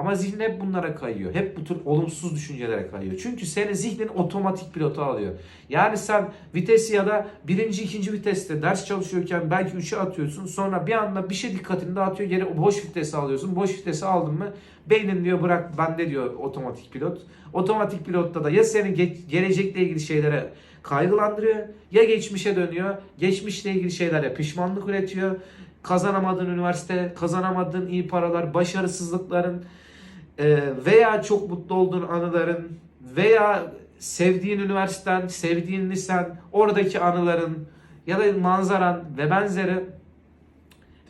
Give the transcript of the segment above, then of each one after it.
Ama zihnin hep bunlara kayıyor. Hep bu tür olumsuz düşüncelere kayıyor. Çünkü senin zihnin otomatik pilota alıyor. Yani sen vitesi ya da birinci, ikinci viteste ders çalışıyorken belki 3'e atıyorsun. Sonra bir anda bir şey dikkatini dağıtıyor. Geri boş vitesi alıyorsun. Boş vitesi aldın mı beynin diyor bırak bende diyor otomatik pilot. Otomatik pilotta da ya seni ge- gelecekle ilgili şeylere kaygılandırıyor ya geçmişe dönüyor. Geçmişle ilgili şeylere pişmanlık üretiyor. Kazanamadığın üniversite, kazanamadığın iyi paralar, başarısızlıkların veya çok mutlu olduğun anıların veya sevdiğin üniversiten, sevdiğin lisen, oradaki anıların ya da manzaran ve benzeri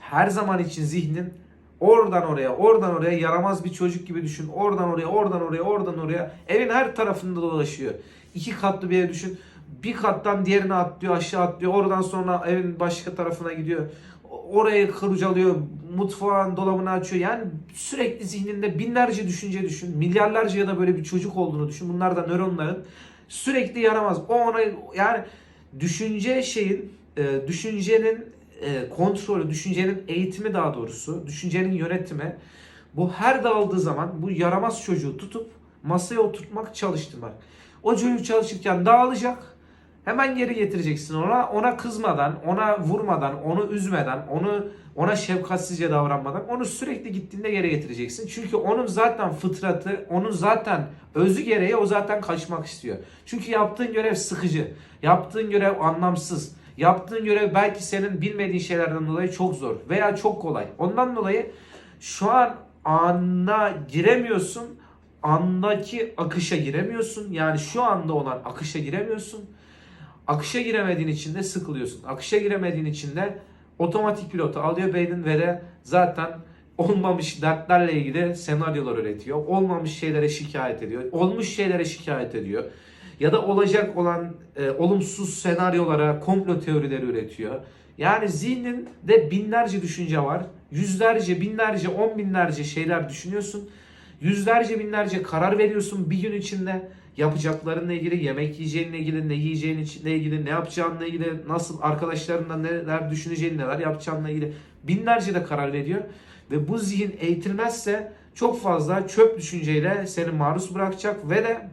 her zaman için zihnin oradan oraya, oradan oraya yaramaz bir çocuk gibi düşün. Oradan oraya, oradan oraya, oradan oraya. Evin her tarafında dolaşıyor. İki katlı bir ev düşün. Bir kattan diğerine atlıyor, aşağı atlıyor. Oradan sonra evin başka tarafına gidiyor. Orayı kırcalıyor, mutfağın dolabını açıyor. Yani sürekli zihninde binlerce düşünce düşün. Milyarlarca ya da böyle bir çocuk olduğunu düşün. Bunlar da nöronların sürekli yaramaz. O ona yani düşünce şeyin, e, düşüncenin e, kontrolü, düşüncenin eğitimi daha doğrusu, düşüncenin yönetimi bu her dağıldığı zaman bu yaramaz çocuğu tutup masaya oturtmak, çalıştırmak. O çocuk çalışırken dağılacak. Hemen geri getireceksin ona. Ona kızmadan, ona vurmadan, onu üzmeden, onu ona şefkatsizce davranmadan onu sürekli gittiğinde geri getireceksin. Çünkü onun zaten fıtratı, onun zaten özü gereği o zaten kaçmak istiyor. Çünkü yaptığın görev sıkıcı. Yaptığın görev anlamsız. Yaptığın görev belki senin bilmediğin şeylerden dolayı çok zor veya çok kolay. Ondan dolayı şu an ana giremiyorsun. Andaki akışa giremiyorsun. Yani şu anda olan akışa giremiyorsun. Akışa giremediğin için de sıkılıyorsun. Akışa giremediğin için de otomatik pilotu alıyor beynin ve de zaten olmamış dertlerle ilgili senaryolar üretiyor. Olmamış şeylere şikayet ediyor. Olmuş şeylere şikayet ediyor. Ya da olacak olan e, olumsuz senaryolara komplo teorileri üretiyor. Yani zihninde binlerce düşünce var. Yüzlerce, binlerce, on binlerce şeyler düşünüyorsun. Yüzlerce, binlerce karar veriyorsun bir gün içinde. Yapacaklarınla ilgili, yemek yiyeceğinle ilgili, ne yiyeceğinle ilgili, ne yapacağınla ilgili, nasıl arkadaşlarınla neler düşüneceğin, neler yapacağınla ilgili binlerce de karar veriyor. Ve bu zihin eğitilmezse çok fazla çöp düşünceyle seni maruz bırakacak ve de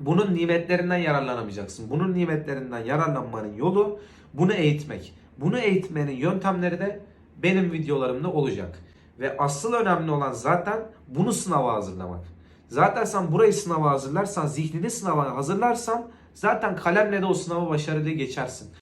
bunun nimetlerinden yararlanamayacaksın. Bunun nimetlerinden yararlanmanın yolu bunu eğitmek. Bunu eğitmenin yöntemleri de benim videolarımda olacak. Ve asıl önemli olan zaten bunu sınava hazırlamak. Zaten sen burayı sınava hazırlarsan, zihnini sınava hazırlarsan zaten kalemle de o sınavı başarılı geçersin.